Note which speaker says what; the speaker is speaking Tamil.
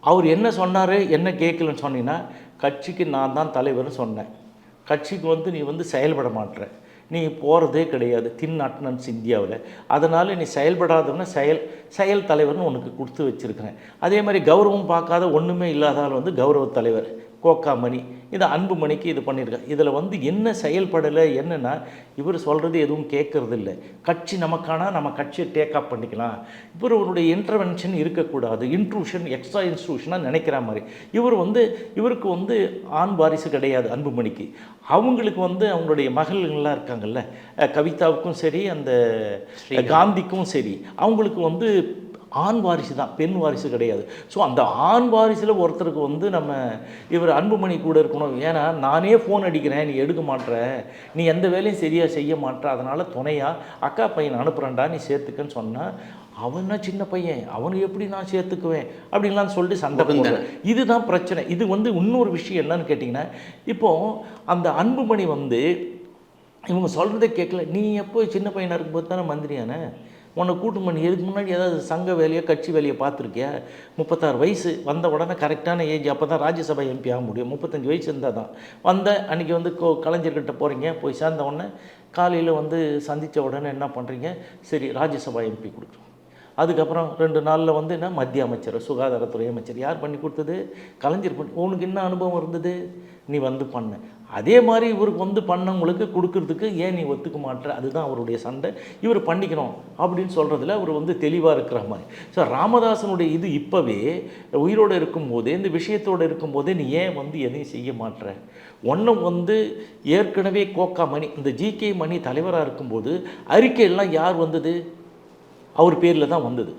Speaker 1: அவர் என்ன சொன்னார் என்ன கேட்கலன்னு சொன்னீங்கன்னா கட்சிக்கு நான் தான் தலைவர்னு சொன்னேன். கட்சிக்கு வந்து நீ வந்து செயல்பட மாட்ற. நீ போகிறதே கிடையாது. தின் அட்டனன்ஸ் இந்தியாவில். அதனால் நீ செயல்படாதவன செயல் செயல் தலைவர்னு உனக்கு கொடுத்து வச்சுருக்கிறேன். அதே மாதிரி கௌரவம் பார்க்காத ஒன்றுமே இல்லாதால் வந்து கௌரவ தலைவர். கோக்காமணி இது அன்புமணிக்கு இது பண்ணியிருக்கேன் இதில் வந்து என்ன செயல்படலை என்னென்னா இவர் சொல்கிறது எதுவும் கேட்கறது இல்லை கட்சி நமக்கானா நம்ம கட்சியை டேக்கப் பண்ணிக்கலாம். இவர் அவருடைய இன்டர்வென்ஷன் இருக்கக்கூடாது. இன்ட்ரூஷன் எக்ஸ்ட்ரா இன்ஸ்ட்ரூஷனாக நினைக்கிற மாதிரி. இவர் வந்து இவருக்கு வந்து ஆண் வாரிசு கிடையாது அன்புமணிக்கு அவங்களுக்கு வந்து அவங்களுடைய மகள்கள்லாம் இருக்காங்கல்ல கவிதாவுக்கும் சரி அந்த காந்திக்கும் சரி அவங்களுக்கு வந்து ஆண் வாரிசு தான் பெண் வாரிசு கிடையாது. ஸோ அந்த ஆண் வாரிசில் ஒருத்தருக்கு வந்து நம்ம இவர் அன்புமணி கூட இருக்கணும். ஏன்னா நானே ஃபோன் அடிக்கிறேன் நீ எடுக்க மாட்ற. நீ எந்த வேலையும் சரியாக செய்ய மாட்ற. அதனால் துணையாக அக்கா பையனை அனுப்புகிறேன்டா நீ சேர்த்துக்கன்னு சொன்னால் அவன்னா சின்ன பையன். அவனுக்கு எப்படி நான் சேர்த்துக்குவேன்? அப்படின்லாம் சொல்லிட்டு சண்டை இதுதான் பிரச்சனை. இது வந்து இன்னொரு விஷயம் என்னன்னு கேட்டிங்கன்னா இப்போது அந்த அன்புமணி வந்து இவங்க சொல்கிறதே கேட்கல. நீ எப்போ சின்ன பையனாக இருக்கும்போது தானே மந்திரியான உன்னை கூட்டு பண்ணி இதுக்கு முன்னாடி ஏதாவது சங்க வேலையோ கட்சி வேலையை பார்த்துருக்கியா? முப்பத்தாறு வயசு வந்த உடனே கரெக்டான ஏஜ் அப்போ தான் ராஜ்யசபா எம்பி ஆக முடியும். முப்பத்தஞ்சு வயசு இருந்தால் தான். வந்த அன்றைக்கி வந்து கோ கலைஞர்கிட்ட போகிறீங்க போய் சேர்ந்த உடனே காலையில் வந்து சந்தித்த உடனே என்ன பண்ணுறீங்க சரி ராஜ்யசபா எம்பி கொடுக்குறோம். அதுக்கப்புறம் ரெண்டு நாளில் வந்து என்ன? மத்திய அமைச்சர் சுகாதாரத்துறை அமைச்சர் யார் பண்ணி கொடுத்தது? கலைஞர் பண்ணி உனக்கு என்ன அனுபவம் இருந்தது? நீ வந்து பண்ண. அதே மாதிரி இவருக்கு வந்து பண்ணவங்களுக்கு கொடுக்கறதுக்கு ஏன் நீ ஒத்துக்க மாட்டேற? அதுதான் அவருடைய சண்டை. இவர் பண்ணிக்கணும் அப்படின்னு சொல்கிறதுல அவர் வந்து தெளிவாக இருக்கிற மாதிரி. ஸோ ராமதாசனுடைய இது இப்போவே உயிரோடு இருக்கும்போதே இந்த விஷயத்தோடு இருக்கும்போதே நீ ஏன் வந்து எதையும் செய்ய மாட்ற ஒன்றும் வந்து ஏற்கனவே கோக்கா மணி இந்த ஜிகே மணி தலைவராக இருக்கும்போது அறிக்கையெல்லாம் யார் வந்தது? அவர் பேரில் தான் வந்தது.